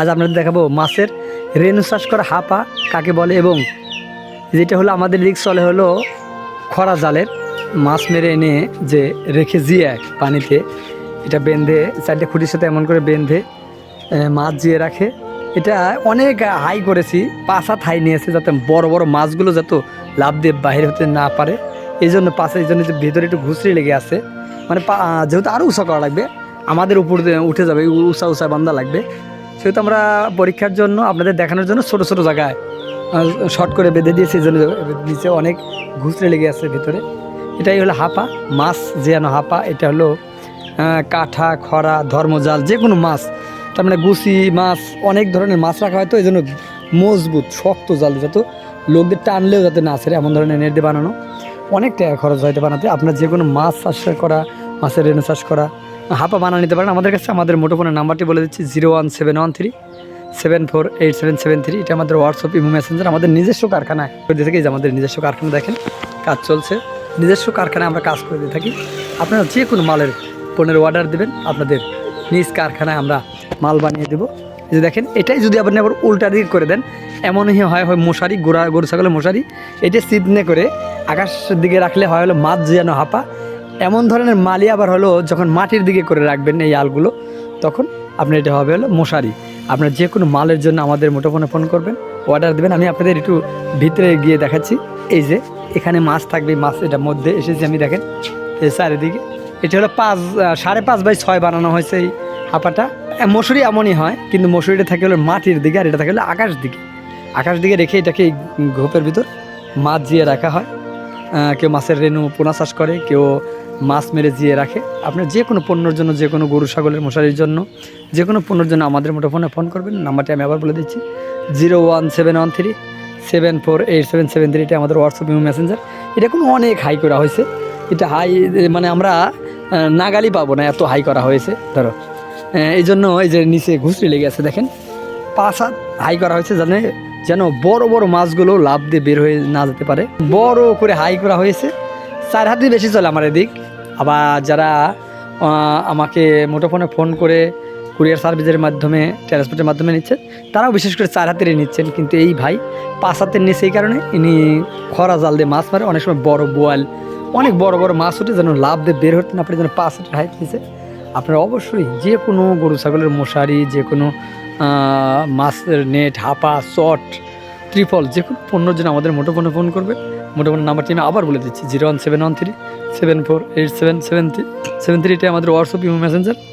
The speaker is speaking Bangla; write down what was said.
আজ আপনাদের দেখাবো মাছের রেণু চাষ করা হাপা কাকে বলে এবং যেটা হলো আমাদের রিক্স চলে হলো খরা জালের। মাছ মেরে এনে যে রেখে জিয়ে পানিতে, এটা বেঁধে, চারটে খুঁটির সাথে এমন করে বেঁধে মাছ জিয়ে রাখে। এটা অনেক হাই করেছি, পাঁচ হাত হাই নিয়েছে যাতে বড় বড় মাছগুলো যাতে লাভ দিয়ে বাইরে হতে না পারে। এই জন্য পাশে এই জন্য যে ভেতরে একটু ঘুষড়ি লেগে আছে। মানে যেহেতু আরও উঁচা করা লাগবে, আমাদের উপর উঠে যাবে উঁচা উঁচা বান্ধা লাগবে। সেহেতু আমরা পরীক্ষার জন্য, আপনাদের দেখানোর জন্য ছোট ছোট জায়গায় শর্ট করে বেঁধে দিয়েছি জন্য নিচে অনেক ঘুষড়ে লেগে আছে ভিতরে। এটাই হলো হাপা, মাছ যে যেন হাপা, এটা হলো কাঠা, খরা, ধর্মজাল, যে কোনো মাছ। তার মানে গুছি, মাছ, অনেক ধরনের মাছ রাখা হয় তো, এই জন্য মজবুত, শক্ত জাল, যত লোকদের টানলেও যাতে না ছেড়ে, এমন ধরনের নেট দিয়ে বানানো। অনেক টাকা খরচ হয়তো বানাতে। আপনার যে কোনো মাছ চাষ করা, মাছের রেণু চাষ করা হাপা বানা নিতে পারেন। আমাদের কাছে আমাদের মুঠোফোনের নাম্বারটি বলে দিচ্ছি, zero one seven one three, seven four eight seven seven three. এটা আমাদের হোয়াটসঅ্যাপ, ইমো মেসেঞ্জার, আমাদের নিজস্ব কারখানায়। করে দিয়ে থাকি যে আমাদের নিজস্ব কারখানা দেখেন, কাজ চলছে। নিজস্ব কারখানায় আমরা কাজ করে দিয়ে থাকি। আপনারা যে কোনো মালের পণ্যের অর্ডার দেবেন, আপনাদের নিজ কারখানায় আমরা মাল বানিয়ে দেবো। যে দেখেন, এটাই যদি আপনি আবার উল্টা দিকে করে দেন, এমনই হয় হয় মশারি, গোড়া, গরু, ছাগলের মশারি, এটা সিদ্ধনে করে আকাশের দিকে রাখলে হয় হলো মাছ যেন হাপা এমন ধরনের মালি আবার হলো যখন মাটির দিকে করে রাখবেন এই আলগুলো, তখন আপনার এটা হবে হলো মশারি। আপনার যে কোনো মালের জন্য আমাদের মুঠোফোনে ফোন করবেন, অর্ডার দেবেন। আমি আপনাদের একটু ভিতরে গিয়ে দেখাচ্ছি। এই যে, এখানে মাছ থাকবে মাছ এটার মধ্যে এসেছি আমি দেখেন। এই চারিদিকে। এটা হলো পাঁচ সাড়ে পাঁচ বাই ছয় বানানো হয়েছে এই হাঁপাটা। মশুরি এমনই হয়, কিন্তু মশুরিটা থাকে হলো মাটির দিকে আর এটা থাকে হলো আকাশ দিকে। আকাশ দিকে রেখে এটাকে এই ঘোপের ভিতর মাছ জিয়ে রাখা হয়। কেউ মাছের রেণু পোনা চাষ করে, কেউ মাছ মেরে জিয়ে রাখে। আপনার যে কোনো পণ্যর জন্য, যে কোনো গরু, ছাগলের, মশারির জন্য, যে কোনো পণ্যর জন্য আমাদের মুঠোফোনে ফোন করবেন। নাম্বারটি আমি আবার বলে দিচ্ছি। Zero one seven one three seven four eight seven seven three এটা আমাদের হোয়াটসঅ্যাপ ইমো মেসেঞ্জার। এটা কোনো অনেক হাই করা হয়েছে। এটা হাই মানে আমরা নাগালি পাবো না, এত হাই করা হয়েছে। ধরো এই জন্য এই যে নিচে ঘুষড়ি লেগে আছে, দেখেন। পাঁচ হাত হাই করা হয়েছে, জানে? যেন বড় বড় মাছগুলো লাভ দিয়ে বের হয়ে না যেতে পারে। বড় করে হাই করা হয়েছে। চার হাতই বেশি চলে আমার এদিক। আবার যারা আমাকে মুঠোফোনে ফোন করে কুরিয়ার সার্ভিসের মাধ্যমে, ট্রান্সপোর্টের মাধ্যমে নিচ্ছেন তারাও বিশেষ করে চার হাতেরই নিচ্ছেন। কিন্তু এই ভাই পাঁচ হাতের নিচ্ছে এই কারণে ইনি খরা জাল দিয়ে মাছ মারে। অনেক সময় বড় বোয়াল, অনেক বড় বড় মাছ ওঠে যেন লাভ দিয়ে বের হতে না পারে, যেন পাঁচ হাতের হাইট নিচ্ছে আপনারা অবশ্যই যে কোনো গরু, ছাগলের মশারি, যে কোনো মাছের নেট হাপা শট ত্রিফল যে কোনো পণ্যর জন্য আমাদের মুঠোফোনে ফোন করবে। মুঠোফোনের নাম্বারটি আমি আবার বলে দিচ্ছি zero one seven one three seven four eight seven seven three seven three এটা আমাদের হোয়াটসঅ্যাপ ইমো মেসেঞ্জার